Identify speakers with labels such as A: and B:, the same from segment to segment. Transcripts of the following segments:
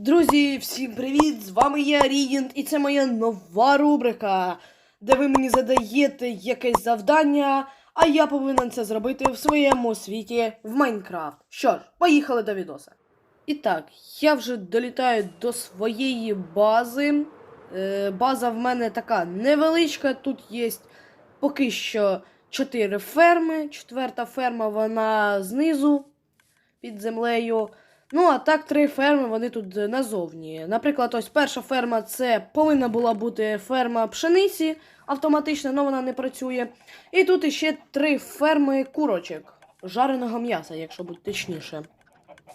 A: Друзі, всім привіт! З вами я Рідінт, і це моя нова рубрика, де ви мені задаєте якесь завдання, а я повинен це зробити в своєму світі в Майнкрафт. Що ж, поїхали до відоса. І так, я вже долітаю до своєї бази. Е, база в мене така невеличка. Тут є поки що 4 ферми. Четверта ферма вона знизу під землею. Ну, а так, три ферми вони тут е, назовні. Наприклад, ось перша ферма це повинна була бути ферма пшениці автоматично, але вона не працює. І тут іще три ферми курочок, жареного м'яса, якщо бути точніше.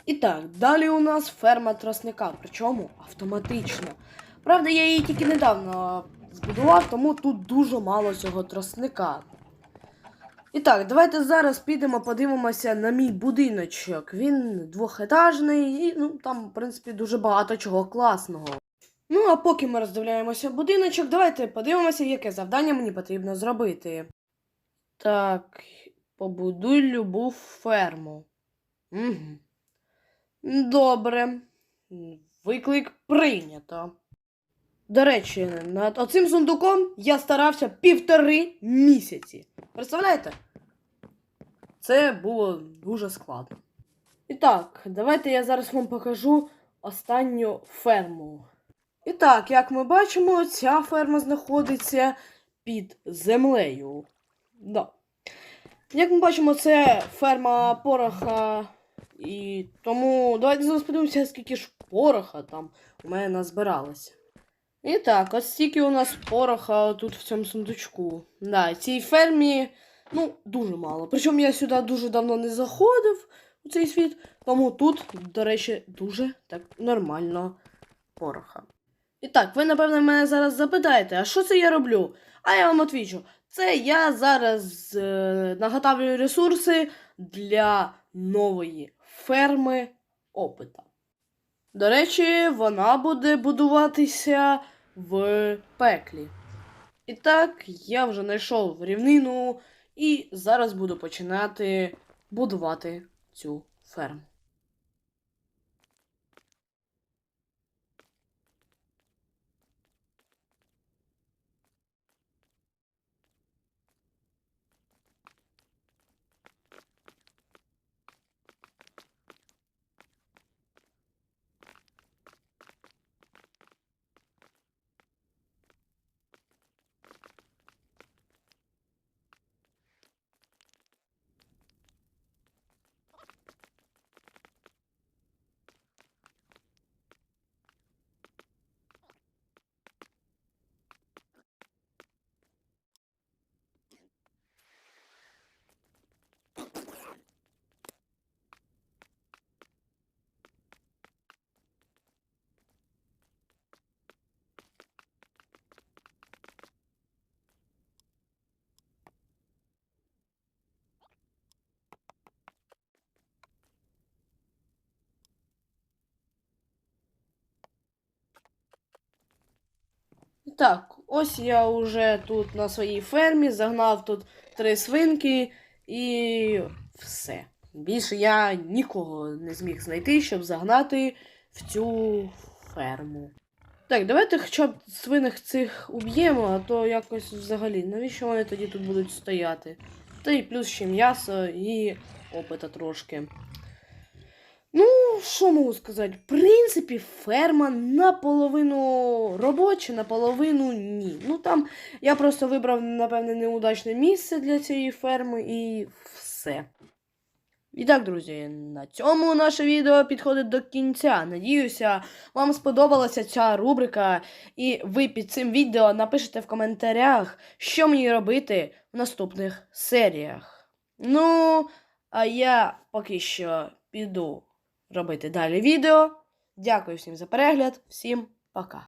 A: І так, далі у нас ферма трасника, причому автоматично. Правда, я її тільки недавно збудував, тому тут дуже мало цього трасника. І так, давайте зараз підемо подивимося на мій будиночок. Він двохетажний і ну, там, в принципі, дуже багато чого класного. Ну, а поки ми роздивляємося будиночок, давайте подивимося, яке завдання мені потрібно зробити. Так, побудуй любу ферму. Угу. Добре. Виклик прийнято. До речі, над оцим сундуком я старався півтори місяці. Представляєте? Це було дуже складно. І так, давайте я зараз вам покажу останню ферму. І так, як ми бачимо, ця ферма знаходиться під землею. Да. Як ми бачимо, це ферма пороха. І тому давайте зараз подивимося, скільки ж пороха там у мене назбиралося. І так, ось стільки у нас пороха тут в цьому сундучку. Да, цій фермі, ну, дуже мало. Причому я сюди дуже давно не заходив у цей світ, тому тут, до речі, дуже так нормально пороха. І так, ви, напевно, мене зараз запитаєте, а що це я роблю? А я вам відповідаю, це я зараз е, наготавлюю ресурси для нової ферми опита. До речі, вона буде будуватися в пеклі. І так, я вже знайшов рівнину і зараз буду починати будувати цю ферму. Так, ось я вже тут на своїй фермі загнав тут три свинки і все. Більше я нікого не зміг знайти, щоб загнати в цю ферму. Так, давайте хоча б свиних цих уб'ємо, а то якось взагалі. Навіщо вони тоді тут будуть стояти? Та й плюс ще м'ясо і опита трошки. Що можу сказати? В принципі, ферма наполовину робоча, наполовину ні. Ну там я просто вибрав, напевне, неудачне місце для цієї ферми і все. І так, друзі, на цьому наше відео підходить до кінця. Надіюся, вам сподобалася ця рубрика, і ви під цим відео напишете в коментарях, що мені робити в наступних серіях. Ну, а я поки що піду робити далі відео. Дякую всім за перегляд, всім пока.